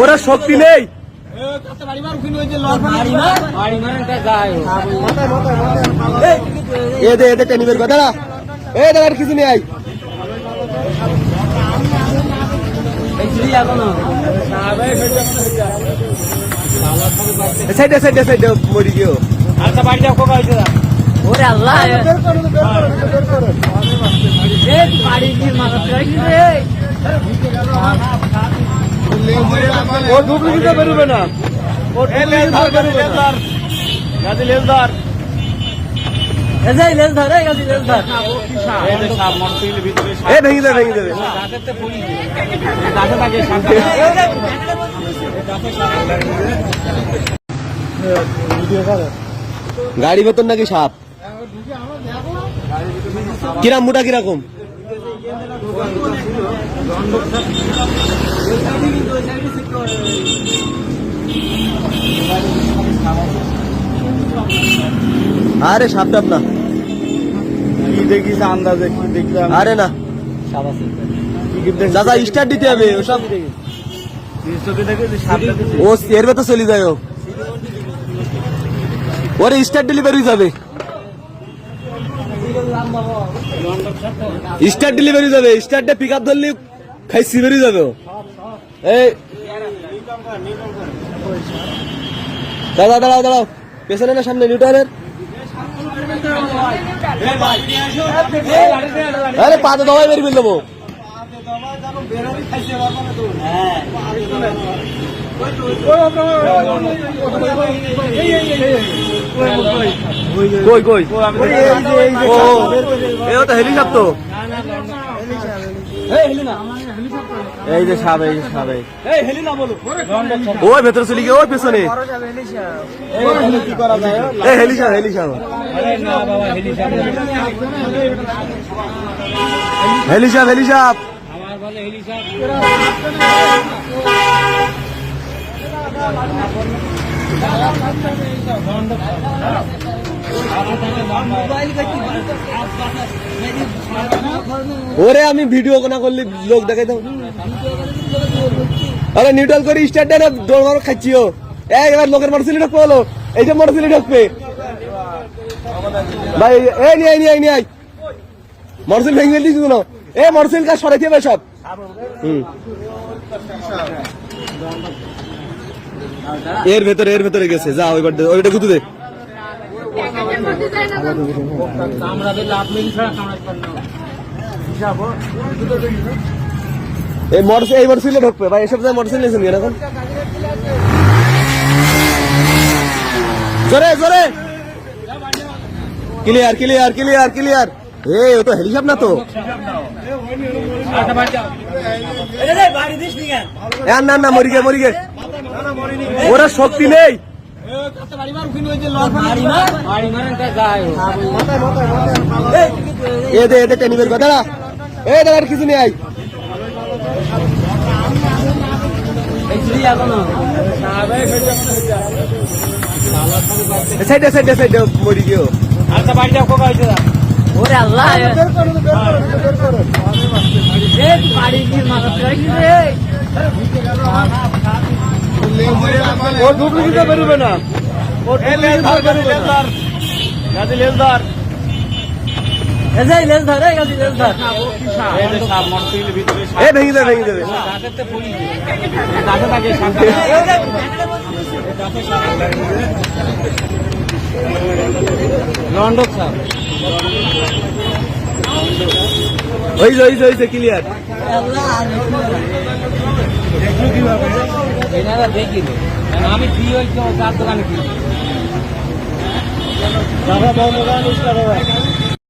ওরা শক্তি নেই। এ দে এদের টেনিবের কথা না এ দেখার কিছু নেই সাইডে সাইডে সাইডে মরি গিয়েও। ওরে আল্লাহ। বাড়ি গিয়ে মাথা ও ডুপ্লিকেট বেরোবে না। ও ডুপ্লিকেট বেরোবে না। গাদি লেলদার এই যে লেজ ধরে গেছি লেজ ধর। এ ভেঙে দেবে ভেঙে দেবে গাড়ি বেতন নাকি সাপ? কিরাম মোটা কীরকম? আরে সাপ টাপ না। কি দেখিস আন্দাজে কি দেখলাম আরে না। দাদা স্টার্ট দিতে হবে ওসব। ও এর ভেতর চলে যায় ও। ওরে স্টার ডেলিভারি যাবে। স্টার ডেলিভারি যাবে স্টারটা পিক আপ ধরলে খাই সিভারি যাবে। এই। দাদা দাঁড়াও দাঁড়াও। পেছনে না সামনে নিউটনের আরে পাতে দবাই বেরিয়ে ফেল দেবো এই যে সাপ, এই যে সাপ ওই ভেতরে চলে গিয়ে, ওই পেছনে। এই হেলি সাপ ওরে, আমি ভিডিও না করলে, লোক দেখাই দাও। আরে নিউট্রাল করে স্টার্ট দেয় না দৌড় মারো খাচ্ছিও এই এবার লোকের মোটরসাইকেল ঢুকবে হলো এই যে মোটরসাইকেল ঢুকবে ভাই, এই নিয়ে নিয়ে নিয়ে মোটরসাইকেল ভেঙে দিয়েছি কোনো এ মোটরসাইকেল কাজ সরাইতে হবে সব। এর ভেতরে এর ভেতরে গেছে। যা ওইবার ওইটা গুতু দে। এই মোটর এই মোটরসাইকেলে ঢুকবে। ভাই, এসব যায় মোটরসাইকেল নিয়েছেন কেন এখন। জোরে জোরে। ক্লিয়ার ক্লিয়ার ক্লিয়ার ক্লিয়ার এ ও তো হেলিসাপ না তো। বাড়ি নি, না না মরি গে মরি গে ওরা শক্তি নেই। বাড়ি বাড়ি এ, দে কথা এ কিছু নেই সাইডে সাইডে সাইডে, মরি গিয়েও। আচ্ছা বাড়িটা কোকা হয়েছে ওরে আল্লাহ। ও ডুপ্লিকেট বেরোবে না। ও ডুপ্লিকেট বেরোবে না। গাদি লেলদার এই যে লেজ ধরে গেছি লেজ ধর এই যে সাপ মোটরসাইকেলের ভিতরে এ ভেঙে দেবে ভেঙে দেবে লন্ডক সাপ। ওই যে ওই যে ওই যে ক্লিয়ার এনারা আমি ফ্রি হয়েছি চার দোকানে কি দাদা বন্ধ